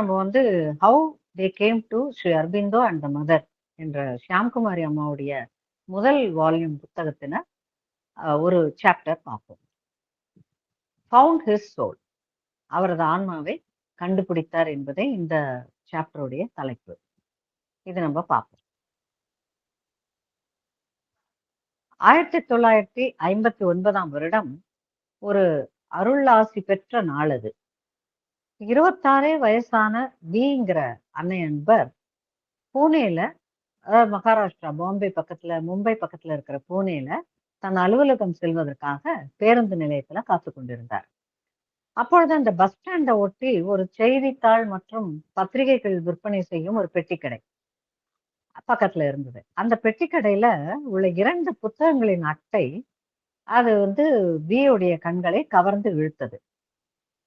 நம்ம வந்து how they came to Sri Aurobindo and the Mother என்ற ஷியாம்குமாரி அம்மாவுடைய முதல் வால்யூம் புத்தகத்தின ஒரு சாப்டர் பார்ப்போம். ஃபவுண்ட் ஹிஸ் சோல் அவரது ஆன்மாவை கண்டுபிடித்தார் என்பதே இந்த சாப்டருடைய தலைப்பு. இது நம்ம பார்ப்போம். ஆயிரத்தி தொள்ளாயிரத்தி ஐம்பத்தி ஒன்பதாம் வருடம் ஒரு அருளாசி பெற்ற நாள் அது. இருபத்தாறே வயசான விங்கிற அன்னை அன்பர் பூனேல அதாவது மகாராஷ்டிரா பாம்பே பக்கத்துல மும்பை பக்கத்துல இருக்கிற பூனேல தன் அலுவலகம் செல்வதற்காக பேருந்து நிலையத்துல காத்து கொண்டிருந்தார். அப்பொழுது அந்த பஸ் ஸ்டாண்டை ஒட்டி ஒரு செய்தித்தாள் மற்றும் பத்திரிகைகள் விற்பனை செய்யும் ஒரு பெட்டி கடை பக்கத்துல இருந்தது. அந்த பெட்டி கடையில உள்ள இரண்டு புத்தகங்களின் அட்டை அது வந்து வியோடைய கண்களை கவர்ந்து இழுத்தது.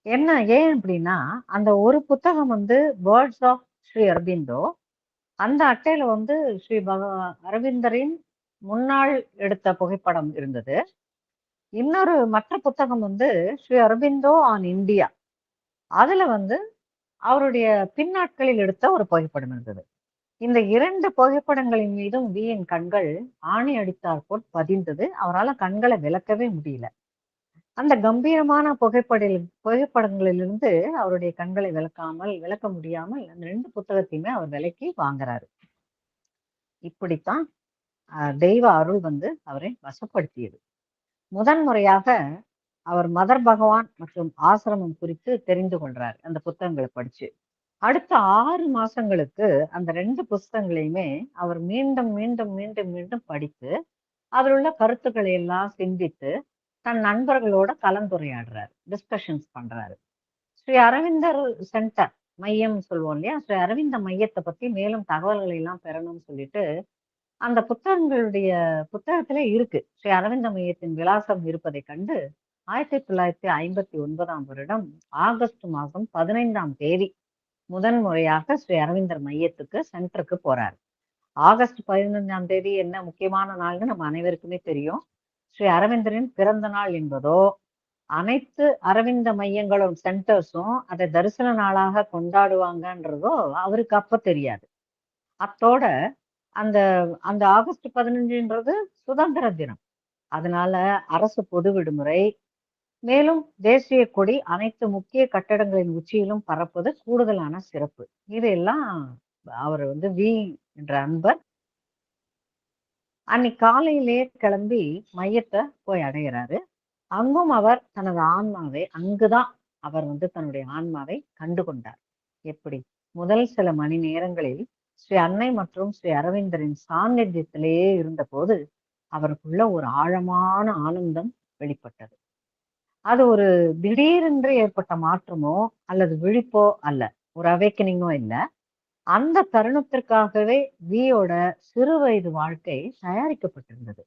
என்ன ஏன் அப்படின்னா அந்த ஒரு புத்தகம் வந்து வேர்ட்ஸ் ஆஃப் ஸ்ரீ அரவிந்தோ அந்த அட்டையில வந்து ஸ்ரீ பக அரவிந்தரின் முன்னாள் எடுத்த புகைப்படம் இருந்தது. இன்னொரு மற்ற புத்தகம் வந்து ஸ்ரீ அரவிந்தோ ஆன் இந்தியா அதுல வந்து அவருடைய பின்னாட்களில் எடுத்த ஒரு புகைப்படம் இருந்தது. இந்த இரண்டு புகைப்படங்களின் மீதும் வியின் கண்கள் ஆணி அடித்தார் போல் பதிந்தது. அவரால் கண்களை விளக்கவே முடியல. அந்த கம்பீரமான புகைப்பட புகைப்படங்களிலிருந்து அவருடைய கண்களை விளக்காமல் விளக்க முடியாமல் அந்த ரெண்டு புத்தகத்தையுமே அவர் விலைக்கு வாங்குறாரு. இப்படித்தான் தெய்வ அருள் வந்து அவரை வசப்படுத்தியது. முதன்முறையாக அவர் மதர் பகவான் மற்றும் ஆசிரமம் குறித்து தெரிந்து கொள்றார் அந்த புத்தகங்களை படிச்சு. அடுத்த ஆறு மாசங்களுக்கு அந்த ரெண்டு புஸ்தகங்களையுமே அவர் மீண்டும் மீண்டும் மீண்டும் மீண்டும் படித்து அதில் உள்ள கருத்துக்களை எல்லாம் சிந்தித்து தன் நண்பர்களோட கலந்துரையாடுறாரு டிஸ்கஷன்ஸ் பண்றாரு. ஸ்ரீ அரவிந்தர் சென்டர் மையம் சொல்லுவோம் இல்லையா? ஸ்ரீ அரவிந்த மையத்தை பத்தி மேலும் தகவல்களை எல்லாம் பெறணும்னு சொல்லிட்டு அந்த புத்தகங்களுடைய புத்தகத்துல இருக்கு. ஸ்ரீ அரவிந்த மையத்தின் விலாசம் இருப்பதை கண்டு ஆயிரத்தி தொள்ளாயிரத்தி ஐம்பத்தி ஒன்பதாம் வருடம் ஆகஸ்ட் மாதம் பதினைந்தாம் தேதி முதன் முறையாக ஸ்ரீ அரவிந்தர் மையத்துக்கு சென்டருக்கு போறாரு. ஆகஸ்ட் பதினைந்தாம் தேதி என்ன முக்கியமான நாள்னு நம்ம அனைவருக்குமே தெரியும். ஸ்ரீ அரவிந்தரின் பிறந்த நாள் என்பதோ அனைத்து அரவிந்த மையங்களும் சென்டர்ஸும் அதை தரிசன நாளாக கொண்டாடுவாங்கன்றதோ அவருக்கு அப்ப தெரியாது. அத்தோட அந்த அந்த ஆகஸ்ட் பதினஞ்சுன்றது சுதந்திர தினம். அதனால அரசு பொது விடுமுறை மேலும் தேசிய கொடி அனைத்து முக்கிய கட்டடங்களின் உச்சியிலும் பறப்பது கூடுதலான சிறப்பு. இதையெல்லாம் அவர் வந்து வி என்ற அன்பர் அன்னைக்கு காலையிலேயே கிளம்பி மையத்தை போய் அடைகிறாரு அங்கும் அவர் தனது ஆன்மாவை அங்குதான் அவர் வந்து தன்னுடைய ஆன்மாவை கண்டு கொண்டார் எப்படி? முதல் சில மணி நேரங்களில் ஸ்ரீ அன்னை மற்றும் ஸ்ரீ அரவிந்தரின் சாநித்தியத்திலேயே இருந்தபோது அவருக்குள்ள ஒரு ஆழமான ஆனந்தம் வெளிப்பட்டது. அது ஒரு திடீரென்று ஏற்பட்ட மாற்றமோ அல்லது விழிப்போ அல்ல. ஒரு அவேக்கனிங்கோ இல்லை. அந்த தருணத்திற்காகவே வியோட சிறு வயது வாழ்க்கை தயாரிக்கப்பட்டிருந்தது.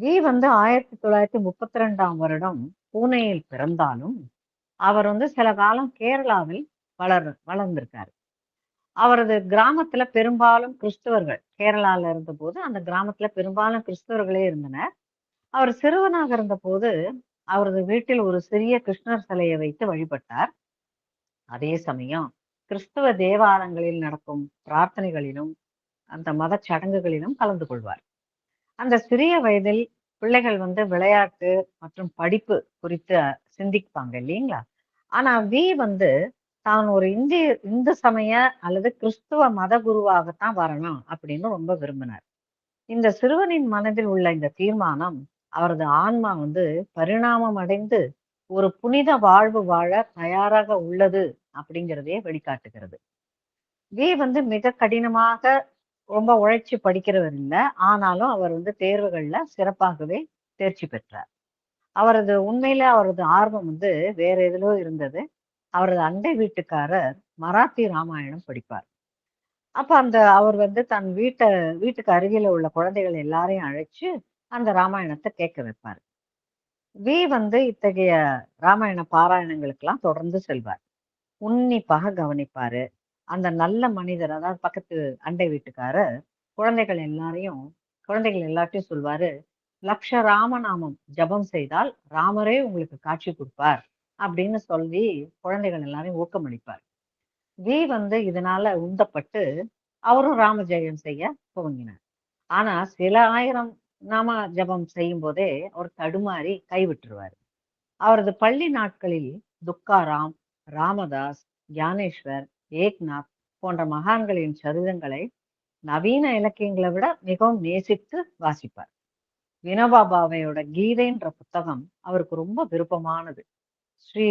வி வந்து ஆயிரத்தி தொள்ளாயிரத்தி முப்பத்தி ரெண்டாம் வருடம் பூனேயில் பிறந்தாலும் அவர் வந்து சில காலம் கேரளாவில் வளர் வளர்ந்திருக்காரு. அவரது கிராமத்துல பெரும்பாலும் கிறிஸ்தவர்கள் கேரளால இருந்த போது அந்த கிராமத்துல பெரும்பாலும் கிறிஸ்தவர்களே இருந்தனர். அவர் சிறுவனாக இருந்தபோது அவரது வீட்டில் ஒரு சிறிய கிருஷ்ணர் சிலையை வைத்து வழிபட்டார். அதே சமயம் கிறிஸ்தவ தேவாலயங்களில் நடக்கும் பிரார்த்தனைகளிலும் அந்த மத சடங்குகளிலும் கலந்து கொள்வார். அந்த சிறிய வயதில் பிள்ளைகள் வந்து விளையாட்டு மற்றும் படிப்பு குறித்து சிந்திப்பாங்க இல்லைங்களா? ஆனா வி வந்து தான் ஒரு இந்திய இந்து சமய அல்லது கிறிஸ்துவ மத குருவாகத்தான் வரணும் அப்படின்னு ரொம்ப விரும்பினார். இந்த சிறுவனின் மனதில் உள்ள இந்த தீர்மானம் அவரது ஆன்மா வந்து பரிணாமம் அடைந்து ஒரு புனித வாழ்வு வாழ தயாராக உள்ளது அப்படிங்கிறதையே வெளிக்காட்டுகிறது. வி வந்து மிக கடினமாக ரொம்ப உழைச்சி படிக்கிறவர் இல்லை. ஆனாலும் அவர் வந்து தேர்வுகள்ல சிறப்பாகவே தேர்ச்சி பெற்றார். அவரது உண்மையில அவரது ஆர்வம் வந்து வேற எதிலோ இருந்தது. அவரது அண்டை வீட்டுக்காரர் மராத்தி ராமாயணம் படிப்பார். அப்ப அந்த அவர் வந்து தன் வீட்டை வீட்டுக்கு அருகில உள்ள குழந்தைகள் எல்லாரையும் அழைச்சு அந்த ராமாயணத்தை கேட்க வைப்பார். வி வந்து இத்தகைய ராமாயண பாராயணங்களுக்கெல்லாம் தொடர்ந்து செல்வார். உன்னிப்பாக கவனிப்பாரு. அந்த நல்ல மனிதர் அதாவது பக்கத்து அண்டை வீட்டுக்காரர் குழந்தைகள் எல்லாரையும் குழந்தைகள் எல்லாத்தையும் சொல்வாரு லக்ஷ ராமநாமம் ஜபம் செய்தால் ராமரே உங்களுக்கு காட்சி கொடுப்பார் அப்படின்னு சொல்லி குழந்தைகள் எல்லாரையும் ஊக்கமளிப்பார். வி வந்து இதனால உந்தப்பட்டு அவரும் ராம ஜெயம் செய்ய துவங்கினார். ஆனா சில ஆயிரம் நாம ஜபம் செய்யும் போதே அவர் தடுமாறி கைவிட்டுருவார். அவரது பள்ளி நாட்களில் துக்காராம் ராமதாஸ் ஞானேஸ்வர் ஏக்நாத் போன்ற மகான்களின் சரிதங்களை நவீன இலக்கியங்களை விட மிகவும் நேசித்து வாசிப்பார். வினோபாபாவையோட கீதைன்ற புத்தகம் அவருக்கு ரொம்ப விருப்பமானது. ஸ்ரீ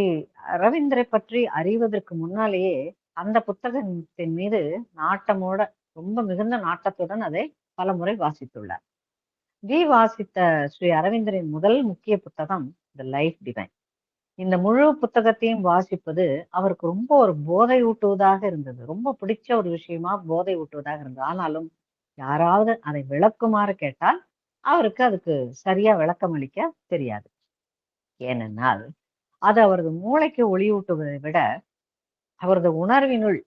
ரவீந்திரை பற்றி அறிவதற்கு முன்னாலேயே அந்த புத்தகத்தின் மீது நாட்டமோட ரொம்ப மிகுந்த நாட்டத்துடன் அதை பலமுறை வாசித்துள்ளார். வி வாசித்த ஸ்ரீ அரவிந்தரின் முதல் முக்கிய புத்தகம் த லைஃப் டிவைன் இந்த முழு புத்தகத்தையும் வாசிப்பது அவருக்கு ரொம்ப ஒரு போதை ஊட்டுவதாக இருந்தது. ரொம்ப பிடிச்ச ஒரு விஷயமா போதை ஊட்டுவதாக இருந்தது. ஆனாலும் யாராவது அதை விளக்குமாறு கேட்டால் அவருக்கு அதுக்கு சரியா விளக்கம் அளிக்க தெரியாது. ஏனென்றால் அது அவரது மூளைக்கு ஒளியூட்டுவதை விட அவரது உணர்வினுள்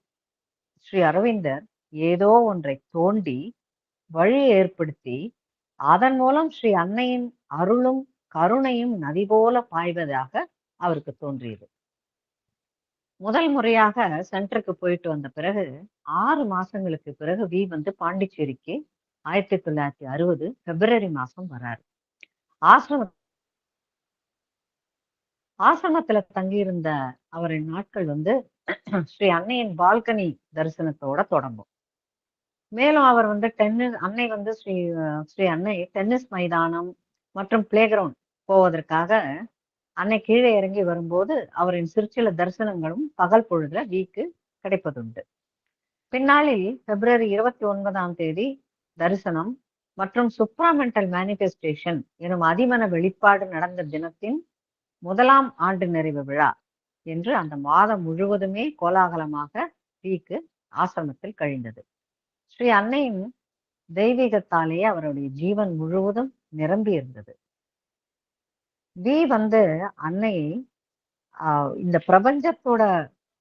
ஸ்ரீ அரவிந்தர் ஏதோ ஒன்றை தோண்டி வழி ஏற்படுத்தி அதன் மூலம் ஸ்ரீ அன்னையின் அருளும் கருணையும் நதி போல பாய்வதாக அவருக்கு தோன்றியது. முதல் முறையாக சென்டருக்கு போயிட்டு வந்த பிறகு ஆறு மாசங்களுக்கு பிறகு வி வந்து பாண்டிச்சேரிக்கு ஆயிரத்தி தொள்ளாயிரத்தி அறுபது பிப்ரவரி மாசம் வராரு. ஆசிரம ஆசிரமத்துல தங்கியிருந்த அவரின் நாட்கள் வந்து ஸ்ரீ அன்னையின் பால்கனி தரிசனத்தோட தொடங்கும். மேலும் அவர் வந்து டென்னிஸ் அன்னை வந்து ஸ்ரீ ஸ்ரீ அன்னை டென்னிஸ் மைதானம் மற்றும் பிளே கிரவுண்ட் போவதற்காக அன்னை கீழே இறங்கி வரும்போது அவரின் சிற்சில தரிசனங்களும் பகல் பொழுதுல வீக்கு கிடைப்பதுண்டு. பின்னாளில் பிப்ரவரி இருபத்தி ஒன்பதாம் தேதி தரிசனம் மற்றும் சுப்ராமெண்டல் மேனிபெஸ்டேஷன் எனும் அதிமன வெளிப்பாடு நடந்த தினத்தின் முதலாம் ஆண்டு நிறைவு விழா என்று அந்த மாதம் முழுவதுமே கோலாகலமாக வீக்கு ஆசிரமத்தில் கழிந்தது. ஸ்ரீ அன்னையின் தெய்வீகத்தாலேயே அவருடைய ஜீவன் முழுவதும் நிரம்பி இருந்தது வி வந்து அன்னையை ஆஹ் இந்த பிரபஞ்சத்தோட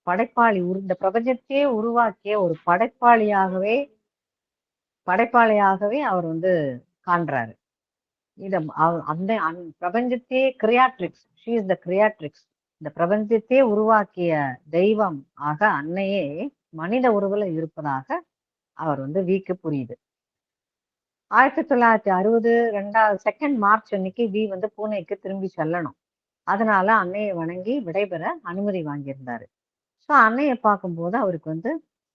படைப்பாளி இந்த பிரபஞ்சத்தையே உருவாக்கிய ஒரு படைப்பாளியாகவே படைப்பாளியாகவே அவர் வந்து காண்றாரு. இத அந்த பிரபஞ்சத்தையே கிரியாட்ரிக்ஸ் ஷீ இஸ் த கிரியாட்ரிக்ஸ். இந்த பிரபஞ்சத்தையே உருவாக்கிய தெய்வம் ஆக அன்னையே மனித உருவில் இருப்பதாக அவர் வந்து வீக்கு புரியுது. ஆயிரத்தி தொள்ளாயிரத்தி அறுபது ரெண்டாவது செகண்ட் மார்ச் அன்னைக்கு வி வந்து பூனேக்கு திரும்பி செல்லணும். அதனால அன்னையை வணங்கி விடைபெற அனுமதி வாங்கியிருந்தாரு. ஸோ அன்னையை பார்க்கும்போது அவருக்கு வந்து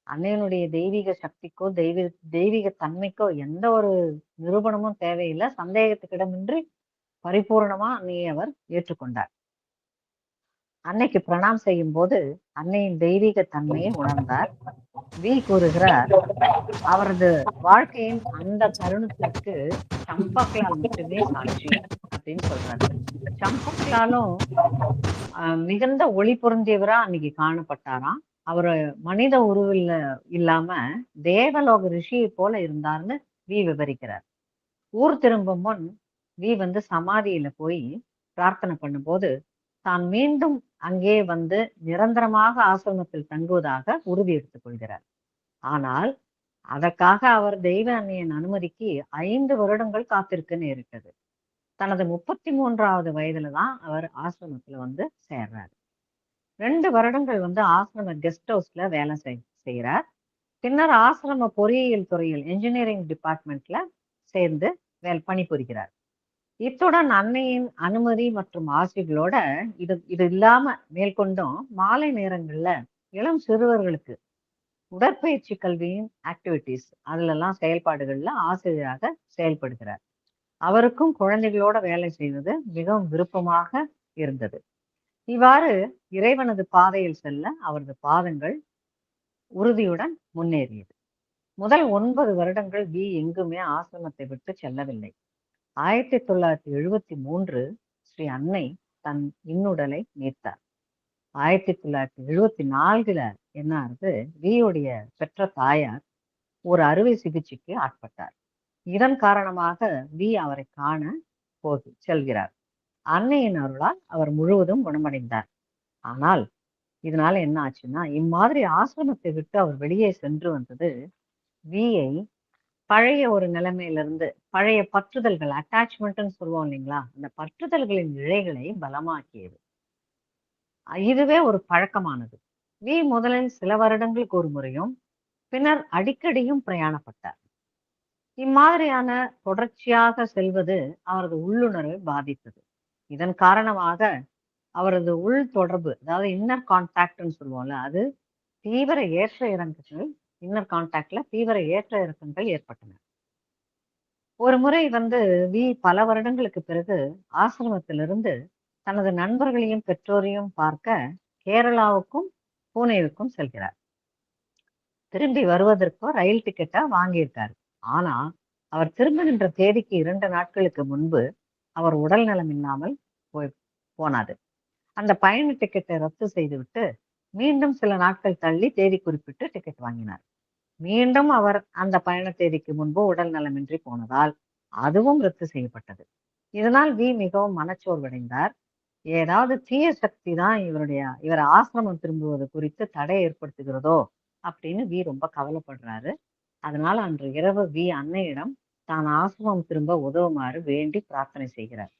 அன்னையனுடைய தெய்வீக சக்திக்கோ தெய்வ தெய்வீக தன்மைக்கோ எந்த ஒரு நிரூபணமும் தேவையில்லை. சந்தேகத்துக்கிடமின்றி பரிபூர்ணமா அன்னையை அவர் ஏற்றுக்கொண்டார். அன்னைக்கு பிரணாம் செய்யும் போது அன்னையின் தெய்வீக தன்மையை உணர்ந்தார். வி கூறுகிறார் அவரது வாழ்க்கையின் அந்த தருணத்திற்கு சம்பக்லால் மட்டுமே சாட்சி அப்படின்னு சொல்றாரு சம்பக்லாலும் மிகுந்த ஒளி பொருந்தியவரா அன்னைக்கு காணப்பட்டாராம். அவரு மனித உருவில் இல்லாம தேவலோக ரிஷியை போல இருந்தார்னு வி விவரிக்கிறார். ஊர் திரும்பும் முன் வி வந்து சமாதியில போய் பிரார்த்தனை பண்ணும்போது தான் மீண்டும் அங்கே வந்து நிரந்தரமாக ஆசிரமத்தில் தங்குவதாக உறுதி எடுத்துக் கொள்கிறார். ஆனால் அதற்காக அவர் தெய்வ அன்னையின் அனுமதிக்கு ஐந்து வருடங்கள் காத்திருக்க நேரிட்டது தனது முப்பத்தி மூன்றாவது வயதுல தான் அவர் ஆசிரமத்துல வந்து சேர்றாரு. ரெண்டு வருடங்கள் வந்து ஆசிரம கெஸ்ட் ஹவுஸ்ல வேலை செய் செய்கிறார் பின்னர் ஆசிரம பொறியியல் துறையில் என்ஜினியரிங் டிபார்ட்மெண்ட்ல சேர்ந்து வேல் பணிபுரிகிறார். இத்துடன் அன்னையின் அனுமதி மற்றும் ஆசைகளோட இது இது இல்லாம மேற்கொண்டும். மாலை நேரங்கள்ல இளம் சிறுவர்களுக்கு உடற்பயிற்சி கல்வியின் ஆக்டிவிட்டிஸ் அதுல எல்லாம் செயல்பாடுகள்ல ஆசிரியராக செயல்படுகிறார். அவருக்கும் குழந்தைகளோட வேலை செய்வது மிகவும் விருப்பமாக இருந்தது. இவ்வாறு இறைவனது பாதையில் செல்ல அவரது பாதங்கள் உறுதியுடன் முன்னேறியது. முதல் ஒன்பது வருடங்கள் வி எங்குமே ஆசிரமத்தை விட்டு செல்லவில்லை. ஆயிரத்தி தொள்ளாயிரத்தி எழுபத்தி மூன்று ஸ்ரீ அன்னை தன் இன்னுடலை நீத்தார் ஆயிரத்தி தொள்ளாயிரத்தி எழுபத்தி நான்குல என்ன ஆகுது வியுடைய பெற்ற தாயார் ஒரு அறுவை சிகிச்சைக்கு ஆட்பட்டார். இதன் காரணமாக வி அவரை காண போகி செல்கிறார். அன்னையின் அருளால் அவர் முழுவதும் குணமடைந்தார். ஆனால் இதனால என்ன ஆச்சுன்னா இம்மாதிரி ஆசிரமத்தை விட்டு அவர் வெளியே சென்று வந்தது வியை பழைய ஒரு நிலைமையிலிருந்து பழைய பற்றுதல்கள் அட்டாச்மெண்ட்னு சொல்லுவோம் இல்லைங்களா? அந்த பற்றுதல்களின் இழைகளை பலமாக்கியது. இதுவே ஒரு பழக்கமானது. வி முதலில் சில வருடங்களுக்கு ஒரு முறையும் பின்னர் அடிக்கடியும் பிரயாணப்பட்டார். இம்மாதிரியான தொடர்ச்சியாக செல்வது அவரது உள்ளுணர்வை பாதித்தது. இதன் காரணமாக அவரது உள் தொடர்பு அதாவது இன்னர் கான்டாக்ட்னு சொல்லுவோம்ல அது தீவிர ஏற்ற இறங்குகள் இன்னர் கான்டாக்ட்ல தீவிர ஏற்ற இறக்கங்கள் ஏற்பட்டன. ஒரு முறை வந்து வி பல வருடங்களுக்கு பிறகு ஆசிரமத்திலிருந்து தனது நண்பர்களையும் பெற்றோரையும் பார்க்க கேரளாவுக்கும் பூனேவுக்கும் செல்கிறார். திரும்பி வருவதற்கோ ரயில் டிக்கெட்டா வாங்கியிருக்காரு. ஆனா அவர் திரும்புகின்ற தேதிக்கு இரண்டு நாட்களுக்கு முன்பு அவர் உடல் நலம் இல்லாமல் போய் போனாது அந்த பயண டிக்கெட்டை ரத்து செய்துவிட்டு மீண்டும் சில நாட்கள் தள்ளி தேதி குறிப்பிட்டு டிக்கெட் வாங்கினார். மீண்டும் அவர் அந்த பயண தேதிக்கு முன்பு உடல் நலமின்றி போனதால் அதுவும் ரத்து செய்யப்பட்டது. இதனால் வி மிகவும் மனச்சோர்வடைந்தார். ஏதாவது தீய சக்தி தான் இவருடைய இவர் ஆசிரமம் திரும்புவது குறித்து தடை ஏற்படுத்துகிறதோ அப்படின்னு வி ரொம்ப கவலைப்படுறாரு. அதனால அன்று இரவு வி அன்னையிடம் தான் ஆசிரமம் திரும்ப உதவுமாறு வேண்டி பிரார்த்தனை செய்கிறார்.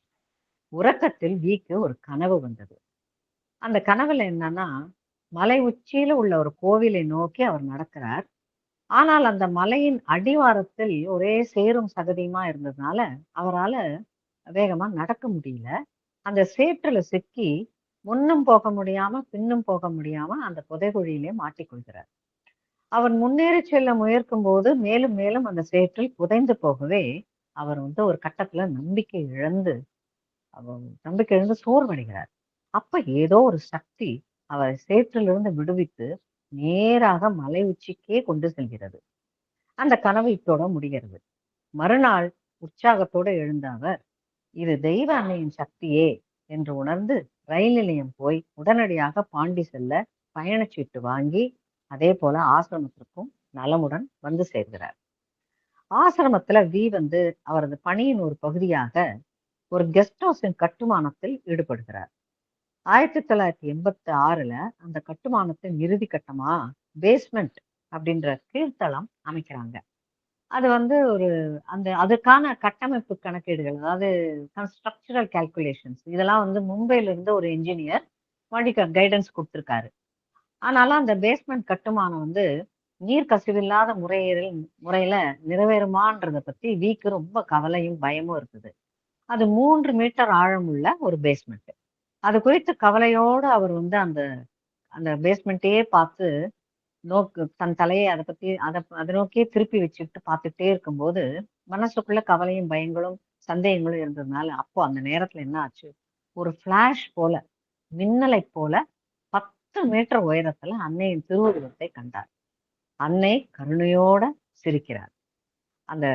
உறக்கத்தில் விக்கு ஒரு கனவு வந்தது. அந்த கனவுல என்னன்னா மலை உச்சியில உள்ள ஒரு கோவிலை நோக்கி அவர் நடக்கிறார். ஆனால் அந்த மலையின் அடிவாரத்தில் ஒரே சேரும் சகதியுமா இருந்ததுனால அவரால வேகமா நடக்க முடியல. அந்த சேற்றுல சிக்கி முன்னும் போக முடியாம பின்னும் போக முடியாம அந்த புதைகுழியிலே மாட்டிக்கொள்கிறார் அவர் முன்னேறி செல்ல முயற்கும் போது மேலும் மேலும் அந்த சேற்றில் புதைந்து போகவே அவர் வந்து ஒரு கட்டத்துல நம்பிக்கை இழந்து அவர் நம்பிக்கை இழந்து சோர்வடைகிறார். அப்ப ஏதோ ஒரு சக்தி அவரை சேற்றிலிருந்து விடுவித்து நேராக மலை உச்சிக்கே கொண்டு செல்கிறது. அந்த கனவு இத்தோட முடிகிறது. மறுநாள் உற்சாகத்தோடு எழுந்த அவர் இது தெய்வ அன்னையின் சக்தியே என்று உணர்ந்து ரயில் நிலையம் போய் உடனடியாக பாண்டி செல்ல பயணச்சீட்டு வாங்கி அதே போல ஆசிரமத்திற்கும் நலமுடன் வந்து சேர்கிறார். ஆசிரமத்துல வி வந்து அவரது பணியின் ஒரு பகுதியாக ஒரு கெஸ்ட் ஹவுஸின் கட்டுமானத்தில் ஈடுபடுகிறார். ஆயிரத்தி தொள்ளாயிரத்தி எண்பத்தி ஆறுல அந்த கட்டுமானத்தின் இறுதி கட்டமா பேஸ்மெண்ட் அப்படின்ற கீழ்த்தளம் அமைக்கிறாங்க. அது வந்து ஒரு அந்த அதுக்கான கட்டமைப்பு கணக்கீடுகள் அதாவது ஸ்ட்ரக்சரல் கால்குலேஷன்ஸ் இதெல்லாம் வந்து மும்பையிலிருந்து ஒரு இன்ஜினியர் வழிக கைடன்ஸ் கொடுத்துருக்காரு. ஆனாலும் அந்த பேஸ்மெண்ட் கட்டுமானம் வந்து நீர் கசிவில்லாத முறையில் முறையில நிறைவேறுமான்றதை பத்தி வீக்கு ரொம்ப கவலையும் பயமும் இருக்குது. அது மூன்று மீட்டர் ஆழமுள்ள ஒரு பேஸ்மெண்ட் அது குறித்து கவலையோடு அவர் வந்து அந்த அந்த பேஸ்மெண்ட்டையே பார்த்து நோக்கு தன் தலையை அதை பத்தி அதை அதை நோக்கியே திருப்பி வச்சுக்கிட்டு பார்த்துட்டே இருக்கும்போது மனசுக்குள்ள கவலையும் பயங்களும் சந்தேகங்களும் இருந்ததுனால அப்போ அந்த நேரத்துல என்ன ஆச்சு? ஒரு ஃப்ளாஷ் போல மின்னலை போல பத்து மீட்டர் உயரத்துல அன்னையின் திருவுருவத்தை கண்டார். அன்னை கருணையோட சிரிக்கிறார். அந்த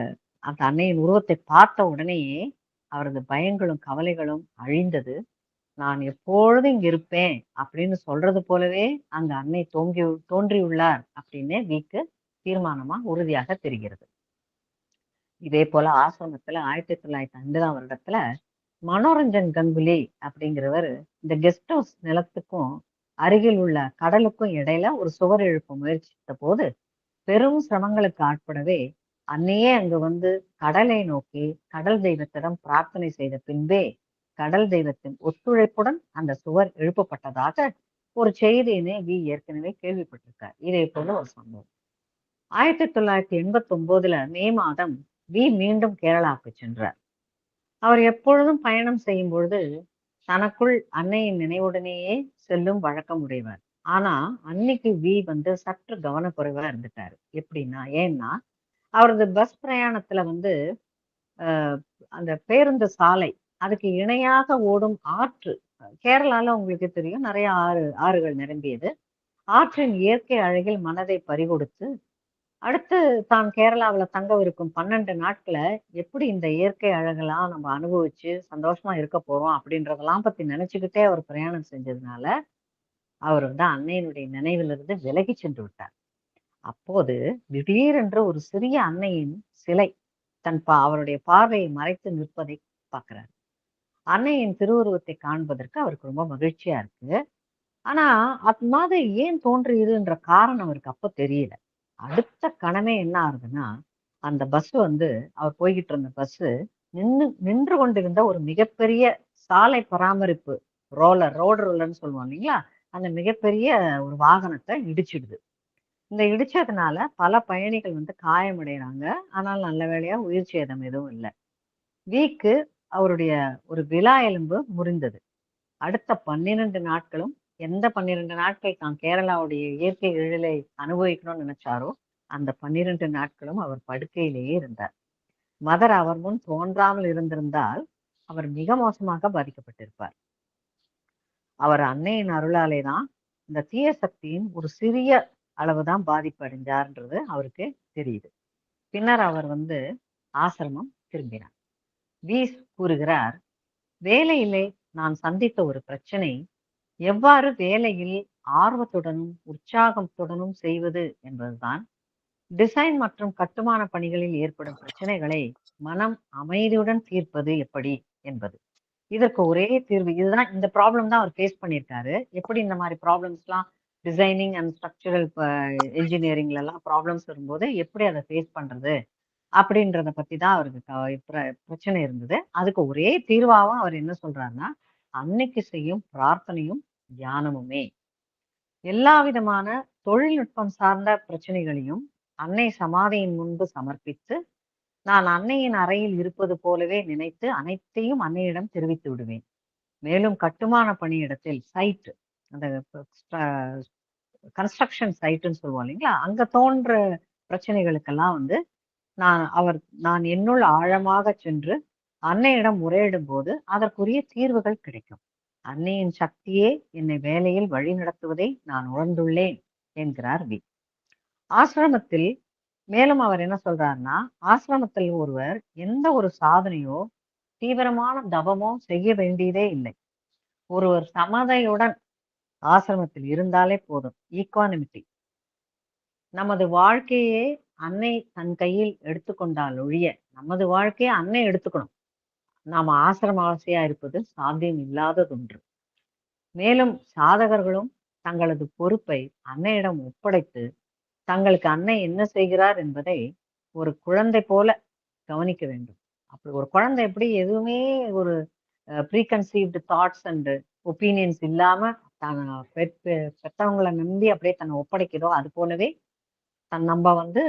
அந்த அன்னையின் உருவத்தை பார்த்த உடனேயே அவரது பயங்களும் கவலைகளும் அழிந்தது. நான் எப்பொழுதும் இங்க இருப்பேன் அப்படின்னு சொல்றது போலவே அங்க அன்னை தோங்கி தோன்றியுள்ளார் அப்படின்னு வீக்கு தீர்மானமா உறுதியாக தெரிகிறது. இதே போல ஆசிரமத்துல ஆயிரத்தி தொள்ளாயிரத்தி ஐம்பதாம் வருடத்துல மனோரஞ்சன் கங்குலி அப்படிங்கிறவர் இந்த கெஸ்ட் ஹவுஸ் நிலத்துக்கும் அருகில் உள்ள கடலுக்கும் இடையில ஒரு சுவர் எழுப்ப முயற்சித்த போது பெரும் சிரமங்களுக்கு ஆட்படவே அன்னையே அங்கு வந்து கடலை நோக்கி கடல் தெய்வத்திடம் பிரார்த்தனை செய்த பின்பே கடல் தெய்வத்தின் ஒத்துழைப்புடன் அந்த சுவர் எழுப்பப்பட்டதாக ஒரு செய்தியினை வி ஏற்கனவே கேள்விப்பட்டிருக்கார். இதே போல ஒரு சம்பவம் ஆயிரத்தி தொள்ளாயிரத்தி எண்பத்தி ஒன்பதுல மே மாதம் வி மீண்டும் கேரளாவுக்கு சென்றார். அவர் எப்பொழுதும் பயணம் செய்யும் பொழுது தனக்குள் அன்னையின் நினைவுடனேயே செல்லும் வழக்கம் உடையவர். ஆனா அன்னைக்கு வி வந்து சற்று கவனக்குறைவா இருந்துட்டாரு. எப்படின்னா ஏன்னா அவரது பஸ் பிரயாணத்துல வந்து அந்த பேருந்து சாலை அதுக்கு இணையாக ஓடும் ஆற்று. கேரளால உங்களுக்கு தெரியும் நிறைய ஆறு ஆறுகள் நிரம்பியது. ஆற்றின் இயற்கை அழகில் மனதை பறிகொடுத்து அடுத்து தான் கேரளாவில் தங்கவிருக்கும் பன்னெண்டு நாட்களை எப்படி இந்த இயற்கை அழகெல்லாம் நம்ம அனுபவிச்சு சந்தோஷமா இருக்க போறோம் அப்படின்றதெல்லாம் பத்தி நினைச்சுக்கிட்டே அவர் பிரயாணம் செஞ்சதுனால அவர் வந்து அன்னையினுடைய நினைவிலிருந்து விலகி சென்று விட்டார். அப்போது திடீரென்று ஒரு சிறிய அன்னையின் சிலை தன் பா அவருடைய பார்வையை மறைத்து நிற்பதை பார்க்கிறார். அன்னையின் திருவுருவத்தை காண்பதற்கு அவருக்கு ரொம்ப மகிழ்ச்சியா இருக்கு. ஆனா அது மாதிரி ஏன் தோன்றியதுன்ற காரணம் அவருக்கு அப்ப தெரியல. அடுத்த கணமே என்ன ஆகுதுன்னா அந்த பஸ் வந்து அவர் போய்கிட்டு இருந்த பஸ் நின்று நின்று கொண்டிருந்த ஒரு மிகப்பெரிய சாலை பராமரிப்பு ரோலர் ரோடு ரோலர்னு சொல்லுவோம் இல்லைங்களா? அந்த மிகப்பெரிய ஒரு வாகனத்தை இடிச்சிடுது. இந்த இடிச்சதுனால பல பயணிகள் வந்து காயமடைகிறாங்க. ஆனால் நல்ல வேலையா உயிர் சேதம் எதுவும் இல்லை. வீக்கு அவருடைய ஒரு விழா எலும்பு முறிந்தது. அடுத்த பன்னிரண்டு நாட்களும் எந்த பன்னிரண்டு நாட்கள் தான் கேரளாவுடைய இயற்கை எழிலை அனுபவிக்கணும்னு நினைச்சாரோ அந்த பன்னிரண்டு நாட்களும் அவர் படுக்கையிலேயே இருந்தார். மதர் அவர் முன் தோன்றாமல் இருந்திருந்தால் அவர் மிக மோசமாக பாதிக்கப்பட்டிருப்பார். அவர் அன்னையின் அருளாலே தான் இந்த தீய சக்தியின் ஒரு சிறிய அளவுதான் பாதிப்பு அடைஞ்சார்ன்றது அவருக்கு தெரியுது. பின்னர் அவர் வந்து ஆசிரமம் திரும்பினார். வீஸ் கூறுகிறார் வேலையிலே நான் சந்தித்த ஒரு பிரச்சனை எவ்வாறு வேலையில் ஆர்வத்துடனும் உற்சாகத்துடனும் செய்வது என்பதுதான். டிசைன் மற்றும் கட்டுமான பணிகளில் ஏற்படும் பிரச்சனைகளை மனம் அமைதியுடன் தீர்ப்பது எப்படி என்பது. இதற்கு ஒரே தீர்வு இதுதான் இந்த ப்ராப்ளம் தான் அவர் ஃபேஸ் பண்ணியிருக்காரு. எப்படி இந்த மாதிரி ப்ராப்ளம்ஸ்லாம் டிசைனிங் அண்ட் ஸ்ட்ரக்சரல் இன்ஜினியரிங்லலாம் ப்ராப்ளம்ஸ் வரும்போது எப்படி அதை ஃபேஸ் பண்றது? அப்படின்றத பத்தி தான் அவருக்கு க- பிரச்சனை இருந்தது. அதுக்கு ஒரே தீர்வாகவும் அவர் என்ன சொல்றாருன்னா அன்னைக்கு செய்யும் பிரார்த்தனையும் தியானமுமே. எல்லா விதமான தொழில்நுட்பம் சார்ந்த பிரச்சனைகளையும் அன்னை சமாதியின் முன்பு சமர்ப்பித்து நான் அன்னையின் அறையில் இருப்பது போலவே நினைத்து அனைத்தையும் அன்னையிடம் தெரிவித்து விடுவேன். மேலும் கட்டுமான பணியிடத்தில் சைட் அந்த கன்ஸ்ட்ரக்ஷன் சைட்டுன்னு சொல்லுவோம் இல்லைங்களா? அங்க தோன்ற பிரச்சனைகளுக்கெல்லாம் வந்து நான் அவர் நான் என்னுள் ஆழமாக சென்று அன்னையிடம் முறையிடும் போது அதற்குரிய தீர்வுகள் கிடைக்கும். அன்னையின் சக்தியே என்னை வேலையில் வழி நடத்துவதை நான் உணர்ந்துள்ளேன் என்கிறார் வி. ஆசிரமத்தில் மேலும் அவர் என்ன சொல்றாருன்னா ஆசிரமத்தில் ஒருவர் எந்த ஒரு சாதனையோ தீவிரமான தவமோ செய்ய வேண்டியதே இல்லை. ஒருவர் சமதையுடன் ஆசிரமத்தில் இருந்தாலே போதும் ஈக்வானிமிட்டி நமது வாழ்க்கையே அன்னை தன் கையில் எடுத்துக்கொண்டால் ஒழிய நமது வாழ்க்கையை அன்னை எடுத்துக்கணும். நாம் ஆசிரமவாசியா இருப்பது சாத்தியம் இல்லாததொன்று. மேலும் சாதகர்களும் தங்களது பொறுப்பை அன்னையிடம் ஒப்படைத்து தங்களுக்கு அன்னை என்ன செய்கிறார் என்பதை ஒரு குழந்தை போல கவனிக்க வேண்டும். அப்படி ஒரு குழந்தை எப்படி எதுவுமே ஒரு ப்ரீகன்சீவ்டு தாட்ஸ் அண்ட் ஒப்பீனியன்ஸ் இல்லாம தன் பெற்றவங்களை நம்பி அப்படியே தன்னை ஒப்படைக்கிறோம் அது போலவே தன் நம்ம வந்து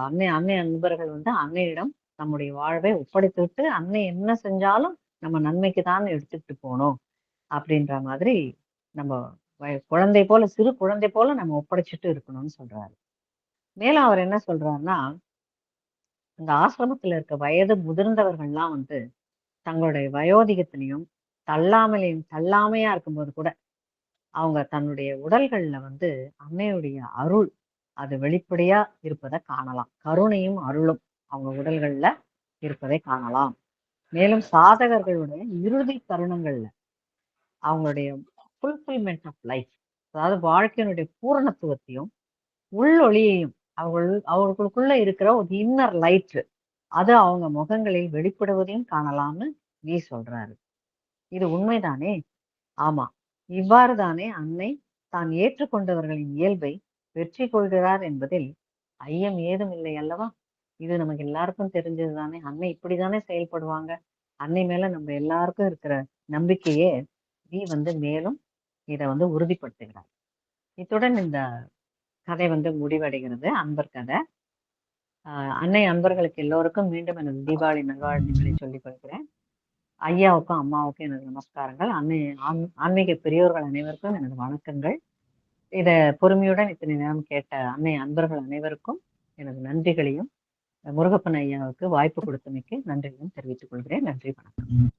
அன்னை அன்னை அன்பர்கள் வந்து அன்னையிடம் நம்முடைய வாழ்வை ஒப்படைத்து விட்டு அன்னை என்ன செஞ்சாலும் நம்ம நன்மைக்கு தான் எடுத்துக்கிட்டு போகணும் அப்படின்ற மாதிரி நம்ம வய- குழந்தை போல சிறு குழந்தை போல நம்ம ஒப்படைச்சிட்டு இருக்கணும்னு சொல்றாரு. மேலும் அவர் என்ன சொல்றாருன்னா இந்த ஆசிரமத்துல இருக்க வயது முதிர்ந்தவர்கள்லாம் வந்து தங்களுடைய வயோதிகத்திலையும் தள்ளாமலையும் தள்ளாமையா இருக்கும்போது கூட அவங்க தன்னுடைய உடல்கள்ல வந்து அன்னையுடைய அருள் அது வெளிப்படையா இருப்பதை காணலாம். கருணையும் அருளும் அவங்க உடல்கள்ல இருப்பதை காணலாம். மேலும் சாதகர்களுடைய இறுதி தருணங்கள்ல அவங்களுடைய ஃபுல்ஃபில்மெண்ட் ஆஃப் லைஃப் அதாவது வாழ்க்கையினுடைய பூரணத்துவத்தையும் உள்ளொளியையும் அவர்கள் அவர்களுக்குள்ள இருக்கிற ஒரு இன்னர் லைட் அது அவங்க முகங்களில் வெளிப்படுவதையும் காணலாம்னு நீ சொல்றாரு. இது உண்மைதானே? ஆமா. இவ்வாறு தானே அன்னை தான் ஏற்றுக்கொண்டவர்களின் இயல்பை வெற்றி கொள்கிறார் என்பதில் ஐயம் ஏதும் இல்லை அல்லவா? இது நமக்கு எல்லாருக்கும் தெரிஞ்சது தானே அன்னை இப்படிதானே செயல்படுவாங்க. அன்னை மேல நம்ம எல்லாருக்கும் இருக்கிற நம்பிக்கையே வி வந்து மேலும் இதை வந்து உறுதிப்படுத்துகிறார் இத்துடன் இந்த கதை வந்து முடிவடைகிறது. அன்பர் கதை. அன்னை அன்பர்களுக்கு எல்லோருக்கும் மீண்டும் எனது தீபாவளி நல்வாழ்த்துக்களை சொல்லிக் கொள்கிறேன். ஐயாவுக்கும் அம்மாவுக்கும் எனது நமஸ்காரங்கள். அன்னை ஆன்- ஆன்மீக பெரியோர்கள் அனைவருக்கும் எனது வணக்கங்கள். இத பொறுமையுடன் இத்தனை நேரம் கேட்ட அன்னை அன்பர்கள் அனைவருக்கும் எனது நன்றிகளையும் முருகப்பன் ஐயாவுக்கு வாய்ப்பு கொடுத்தமைக்கு நன்றிகளையும் தெரிவித்துக் கொள்கிறேன். நன்றி வணக்கம்.